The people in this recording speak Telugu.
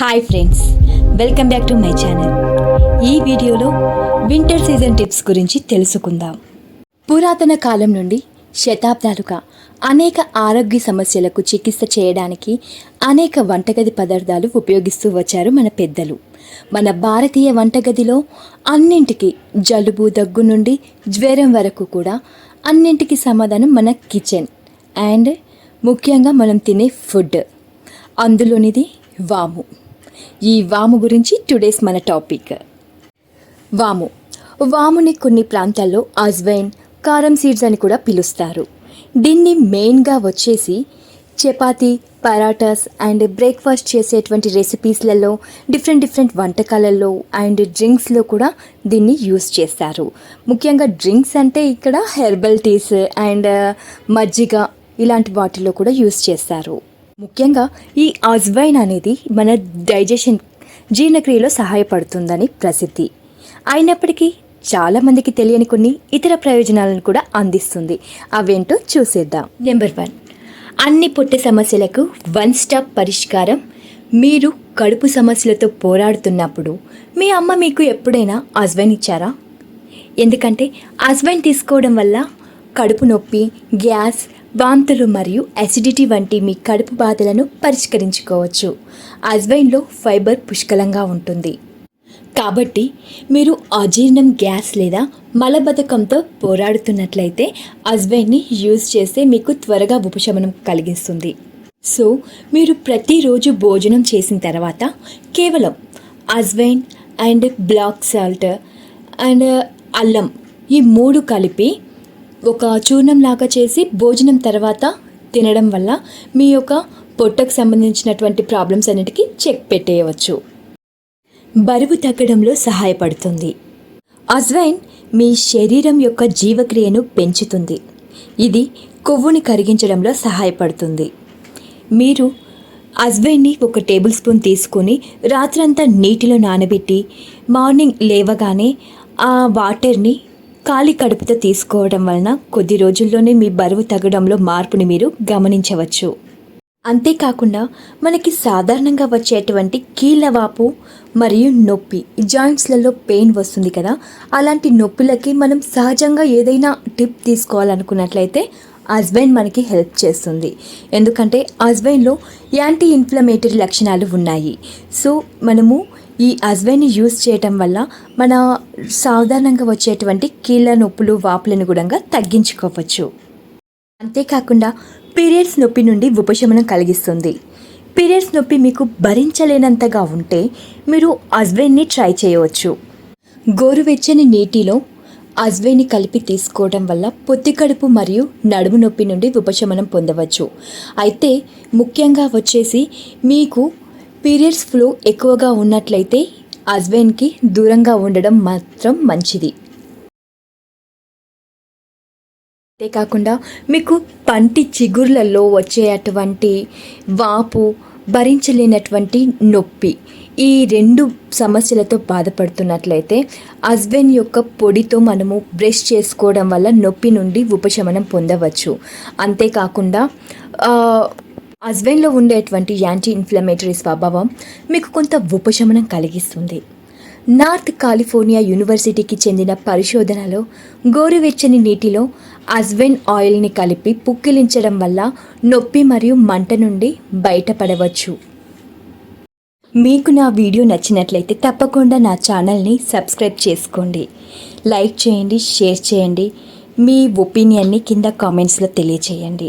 Hi friends welcome back to my channel ఈ వీడియోలో వింటర్ సీజన్ టిప్స్ గురించి తెలుసుకుందాం. పురాతన కాలం నుండి శతాబ్దాలుగా అనేక ఆరోగ్య సమస్యలకు చికిత్స చేయడానికి అనేక వంటగది పదార్థాలు ఉపయోగిస్తూ వచ్చారు మన పెద్దలు. మన భారతీయ వంటగదిలో అన్నింటికి జలుబు దగ్గు నుండి జ్వరం వరకు కూడా అన్నింటికి సమాధానం మన కిచెన్ అండ్ ముఖ్యంగా మనం తినే ఫుడ్ అందులోనిది వాము. ఈ వాము గురించి టుడేస్ మన టాపిక్. వాము. వాముని కొన్ని ప్రాంతాల్లో అజ్వైన్ కారం సీడ్స్ అని కూడా పిలుస్తారు. దీన్ని మెయిన్గా వచ్చేసి చపాతీ పరాటాస్ అండ్ బ్రేక్ఫాస్ట్ చేసేటువంటి రెసిపీస్లలో డిఫరెంట్ డిఫరెంట్ వంటకాలలో అండ్ డ్రింక్స్లో కూడా దీన్ని యూస్ చేస్తారు. ముఖ్యంగా డ్రింక్స్ అంటే ఇక్కడ హెర్బల్ టీస్ అండ్ మజ్జిగ ఇలాంటి వాటిలో కూడా యూస్ చేస్తారు. ముఖ్యంగా ఈ అజ్వైన్ అనేది మన డైజెషన్ జీర్ణక్రియలో సహాయపడుతుందని ప్రసిద్ధి. అయినప్పటికీ చాలామందికి తెలియని కొన్ని ఇతర ప్రయోజనాలను కూడా అందిస్తుంది. అవేంటో చూసేద్దాం. నెంబర్ వన్ అన్ని పొట్ట సమస్యలకు వన్ స్టాప్ పరిష్కారం. మీరు కడుపు సమస్యలతో పోరాడుతున్నప్పుడు మీ అమ్మ మీకు ఎప్పుడైనా అజ్వైన్ ఇచ్చారా? ఎందుకంటే అజ్వైన్ తీసుకోవడం వల్ల కడుపు నొప్పి గ్యాస్ వాంతులు మరియు అసిడిటీ వంటి మీ కడుపు బాధలను పరిష్కరించుకోవచ్చు. అజ్వైన్లో ఫైబర్ పుష్కలంగా ఉంటుంది. కాబట్టి మీరు అజీర్ణం గ్యాస్ లేదా మలబద్ధకంతో పోరాడుతున్నట్లయితే అజ్వైన్ని యూజ్ చేస్తే మీకు త్వరగా ఉపశమనం కలిగిస్తుంది. సో మీరు ప్రతిరోజు భోజనం చేసిన తర్వాత కేవలం ajwain and black salt and అల్లం ఈ మూడు కలిపి ఒక చూర్ణం లాగా చేసి భోజనం తర్వాత తినడం వల్ల మీ యొక్క పొట్టకు సంబంధించినటువంటి ప్రాబ్లమ్స్ అన్నిటికీ చెక్ పెట్టేయవచ్చు. బరువు తగ్గడంలో సహాయపడుతుంది. అజ్వైన్ మీ శరీరం యొక్క జీవక్రియను పెంచుతుంది. ఇది కొవ్వుని కరిగించడంలో సహాయపడుతుంది. మీరు అజ్వైన్ని ఒక టేబుల్ స్పూన్ తీసుకొని రాత్రంతా నీటిలో నానబెట్టి మార్నింగ్ లేవగానే ఆ వాటర్ని ఖాళీ కడుపుతో తీసుకోవడం వలన కొద్ది రోజుల్లోనే మీ బరువు తగ్గడంలో మార్పుని మీరు గమనించవచ్చు. అంతేకాకుండా మనకి సాధారణంగా వచ్చేటువంటి కీళ్ళవాపు మరియు నొప్పి జాయింట్స్లలో పెయిన్ వస్తుంది కదా అలాంటి నొప్పులకి మనం సహజంగా ఏదైనా టిప్ తీసుకోవాలనుకున్నట్లయితే అజ్వైన్ మనకి హెల్ప్ చేస్తుంది. ఎందుకంటే అజ్వైన్లో యాంటీ ఇన్ఫ్లమేటరీ లక్షణాలు ఉన్నాయి. సో మనము ఈ అజ్వైన్ని యూస్ చేయటం వల్ల మన సాధారణంగా వచ్చేటువంటి కీళ్ళ నొప్పులు వాపులను కూడా తగ్గించుకోవచ్చు. అంతేకాకుండా పీరియడ్స్ నొప్పి నుండి ఉపశమనం కలిగిస్తుంది. పీరియడ్స్ నొప్పి మీకు భరించలేనంతగా ఉంటే మీరు అజ్వైన్ని ట్రై చేయవచ్చు. గోరువెచ్చని నీటిలో అజ్వైని కలిపి తీసుకోవడం వల్ల పొత్తి కడుపు మరియు నడుము నొప్పి నుండి ఉపశమనం పొందవచ్చు. అయితే ముఖ్యంగా వచ్చేసి మీకు పీరియడ్స్ ఫ్లో ఎక్కువగా ఉన్నట్లయితే హస్బెండ్కి దూరంగా ఉండడం మాత్రం మంచిది. అంతేకాకుండా మీకు పంటి చిగుర్లలో వచ్చే అటువంటి వాపు భరించలేనటువంటి నొప్పి ఈ రెండు సమస్యలతో బాధపడుతున్నట్లయితే హస్బెండ్ యొక్క పొడితో మనము బ్రష్ చేసుకోవడం వల్ల నొప్పి నుండి ఉపశమనం పొందవచ్చు. అంతేకాకుండా అజ్వైన్లో ఉండేటువంటి యాంటీ ఇన్ఫ్లమేటరీ స్వభావం మీకు కొంత ఉపశమనం కలిగిస్తుంది. నార్త్ కాలిఫోర్నియా యూనివర్సిటీకి చెందిన పరిశోధనలో గోరువెచ్చని నీటిలో అజ్వైన్ ఆయిల్ని కలిపి పుక్కిలించడం వల్ల నొప్పి మరియు మంట నుండి బయటపడవచ్చు. మీకు నా వీడియో నచ్చినట్లయితే తప్పకుండా నా ఛానల్ని సబ్స్క్రైబ్ చేసుకోండి. లైక్ చేయండి షేర్ చేయండి. మీ ఒపీనియన్ని కింద కామెంట్స్లో తెలియచేయండి